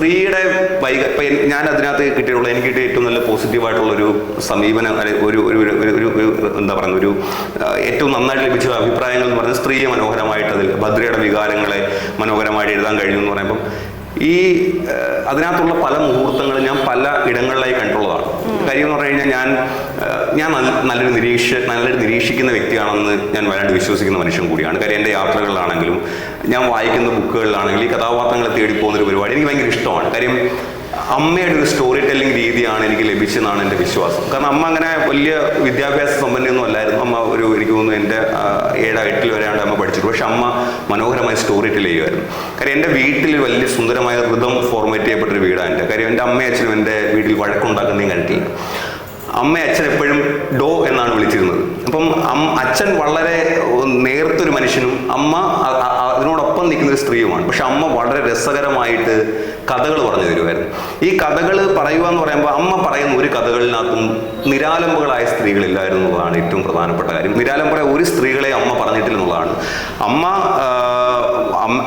സ്ത്രീയുടെ വൈക ഞാൻ അതിനകത്ത് കിട്ടിയിട്ടുള്ള എനിക്ക് കിട്ടിയ ഏറ്റവും നല്ല പോസിറ്റീവായിട്ടുള്ള ഒരു സമീപനം ഒരു- ഒരു ഒരു എന്താ പറയുക ഒരു ഏറ്റവും നന്നായിട്ട് ലഭിച്ച അഭിപ്രായങ്ങൾ എന്ന് പറഞ്ഞാൽ സ്ത്രീയെ മനോഹരമായിട്ട് അതിൽ ഭദ്രയുടെ വികാരങ്ങളെ മനോഹരമായിട്ട് എഴുതാൻ കഴിഞ്ഞു എന്ന് പറയുമ്പം ഈ അതിനകത്തുള്ള പല മുഹൂർത്തങ്ങൾ ഞാൻ പല ഇടങ്ങളിലായി കണ്ടുള്ളതാണ് കാര്യം എന്ന് പറഞ്ഞു കഴിഞ്ഞാൽ ഞാൻ ഞാൻ നല്ല- നല്ലൊരു നിരീക്ഷ നല്ലൊരു നിരീക്ഷിക്കുന്ന വ്യക്തിയാണെന്ന് ഞാൻ വല്ലാണ്ട് വിശ്വസിക്കുന്ന മനുഷ്യൻ കൂടിയാണ്. കാര്യം എന്റെ യാത്രകളിലാണെങ്കിലും ഞാൻ വായിക്കുന്ന ബുക്കുകളിലാണെങ്കിലും ഈ കഥാപാത്രങ്ങളെ തേടി പോകുന്ന ഒരു പരിപാടി എനിക്ക് ഭയങ്കര ഇഷ്ടമാണ്. കാര്യം അമ്മയുടെ ഒരു സ്റ്റോറി ടെല്ലിംഗ് രീതിയാണ് എനിക്ക് ലഭിച്ചതെന്നാണ് എന്റെ വിശ്വാസം. കാരണം അമ്മ അങ്ങനെ വലിയ വിദ്യാഭ്യാസ സമ്പന്നയൊന്നും അല്ലായിരുന്നു. അമ്മ ഒരു എനിക്ക് തോന്നുന്നു എന്റെ ഏഴ് എട്ടിൽ വരെയാണ് പഠിച്ചിട്ട്. പക്ഷെ അമ്മ മനോഹരമായി സ്റ്റോറി ടെൽ ചെയ്യുമായിരുന്നു കാര്യം എന്റെ വീട്ടിൽ വലിയ സുന്ദരമായ ഋതം ഫോർമേറ്റ് ചെയ്യപ്പെട്ടൊരു വീടാണ് എന്റെ. കാര്യം എന്റെ അമ്മയും അച്ഛനും എന്റെ വീട്ടിൽ വഴക്കുണ്ടാക്കുന്നതും കണ്ടിട്ടില്ല. അമ്മ അച്ഛൻ എപ്പോഴും ഡോ എന്നാണ് വിളിച്ചിരുന്നത്. അപ്പം അച്ഛൻ വളരെ നേർത്തൊരു മനുഷ്യനും അമ്മ അ- അ- നിൽക്കുന്ന ഒരു സ്ത്രീയുമാണ്. പക്ഷെ അമ്മ വളരെ രസകരമായിട്ട് കഥകൾ പറഞ്ഞു തരുമായിരുന്നു ഈ കഥകൾ പറയുക എന്ന് പറയുമ്പോൾ അമ്മ പറയുന്ന ഒരു കഥകളിനകത്തും നിരാലംബകളായ സ്ത്രീകളില്ലായിരുന്നു എന്നുള്ളതാണ് ഏറ്റവും പ്രധാനപ്പെട്ട കാര്യം. നിരാലംബരായ ഒരു സ്ത്രീകളെ അമ്മ പറഞ്ഞിട്ടില്ല എന്നുള്ളതാണ്. അമ്മ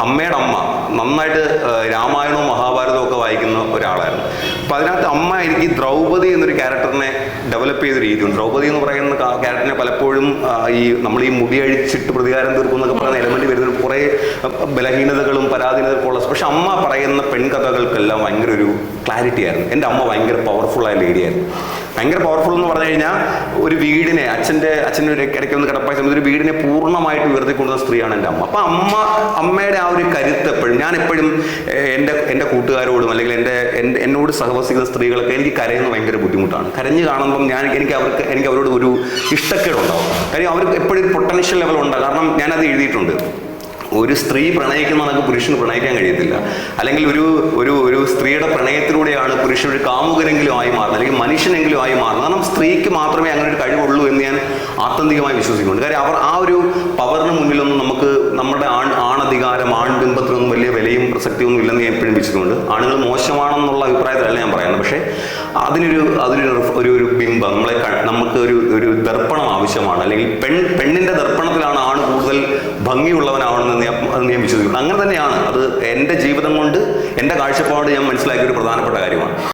അമ്മയുടെ അമ്മ നന്നായിട്ട് രാമായണവും മഹാഭാരതവും ഒക്കെ വായിക്കുന്ന ഒരാളായിരുന്നു. അപ്പൊ അതിനകത്ത് അമ്മ എനിക്ക് ദ്രൗപദി എന്നൊരു ക്യാരക്ടറിനെ ഡെവലപ്പ് ചെയ്ത രീതിയുണ്ട്. ദ്രൗപദി എന്ന് പറയുന്ന ക്യാരക്ടറിനെ പലപ്പോഴും ഈ നമ്മൾ ഈ മുടി അഴിച്ചിട്ട് പ്രതികാരം തീർക്കും എന്നൊക്കെ പറയുന്ന വരുന്ന കുറേ ബലഹീനതകളും പരാധീനതകളും ഉള്ള പക്ഷെ അമ്മ പറയുന്ന പെൺകഥകൾക്കെല്ലാം ഭയങ്കര ഒരു ക്ലാരിറ്റി ആയിരുന്നു. എന്റെ അമ്മ ഭയങ്കര പവർഫുൾ ആയ ലേഡിയായിരുന്നു ഭയങ്കര പവർഫുൾ എന്ന് പറഞ്ഞു കഴിഞ്ഞാൽ ഒരു വീടിനെ അച്ഛന്റെ അച്ഛന്റെ ഒരു ഇടയ്ക്ക് ഒന്ന് കിടപ്പായ സമയത്ത് ഒരു വീടിനെ പൂർണമായിട്ട് ഉയർത്തിക്കൊണ്ടുന്ന സ്ത്രീയാണ് എന്റെ അമ്മ. അപ്പം അമ്മ അമ്മയുടെ ആ ഒരു കരുത്ത് എപ്പോഴും ഞാൻ എപ്പോഴും എന്റെ എന്റെ കൂട്ടുകാരോടും അല്ലെങ്കിൽ എന്റെ എന്നോട് സഹവസിക്കുന്ന സ്ത്രീകളൊക്കെ എനിക്ക് കരയുന്നത് ഭയങ്കര ബുദ്ധിമുട്ടാണ്. കരഞ്ഞ് കാണുമ്പം ഞാൻ എനിക്ക് അവർക്ക് എനിക്ക് അവരോട് ഒരു ഇഷ്ടക്കേടുണ്ടാവും. കാര്യം അവർക്ക് എപ്പോഴും പൊട്ടൻഷ്യൽ ലെവൽ ഉണ്ടാകും കാരണം ഞാനത് എഴുതിയിട്ടുണ്ട്. ഒരു സ്ത്രീ പ്രണയിക്കുന്ന നമുക്ക് പുരുഷന് പ്രണയിക്കാൻ കഴിയത്തില്ല. അല്ലെങ്കിൽ ഒരു ഒരു ഒരു സ്ത്രീയുടെ പ്രണയത്തിലൂടെയാണ് പുരുഷൻ ഒരു കാമുകനെങ്കിലും ആയി മാറുന്നത്. അല്ലെങ്കിൽ മനുഷ്യനെങ്കിലും ആയി മാറുന്നത്. കാരണം സ്ത്രീക്ക് മാത്രമേ അങ്ങനെ ഒരു കഴിവുള്ളൂ എന്ന് ഞാൻ ആത്യന്തികമായി വിശ്വസിക്കുന്നുണ്ട്. കാര്യം അവർ ആ ഒരു പവറിന് മുന്നിലൊന്നും നമുക്ക് നമ്മുടെ ആൺ ആണധികാരം ആൺബിംബത്തിനൊന്നും വലിയ വിലയും പ്രസക്തിയൊന്നും ഇല്ലെന്ന് ഞാൻ എപ്പോഴും വിശ്വസിക്കുന്നുണ്ട്. ആണുങ്ങൾ മോശമാണെന്നുള്ള അഭിപ്രായത്തിലല്ല ഞാൻ പറയുന്നത്. പക്ഷേ അതിനൊരു അതിനൊരു ഒരു ഒരു ബിംബം. നമ്മളെ നമുക്ക് ഒരു ഒരു ദർപ്പണം ആവശ്യമാണ്. അല്ലെങ്കിൽ പെൺ പെണ്ണിന്റെ ദർപ്പണത്തിലാണ് ആണ് കൂടുതൽ ഭംഗിയുള്ളവനാണെന്ന് വിശ്വസിക്കുന്നു അങ്ങനെ തന്നെയാണ്. അത് എന്റെ ജീവിതം കൊണ്ട് എന്റെ കാഴ്ചപ്പാട് ഞാൻ മനസ്സിലാക്കിയ ഒരു പ്രധാനപ്പെട്ട കാര്യമാണ്.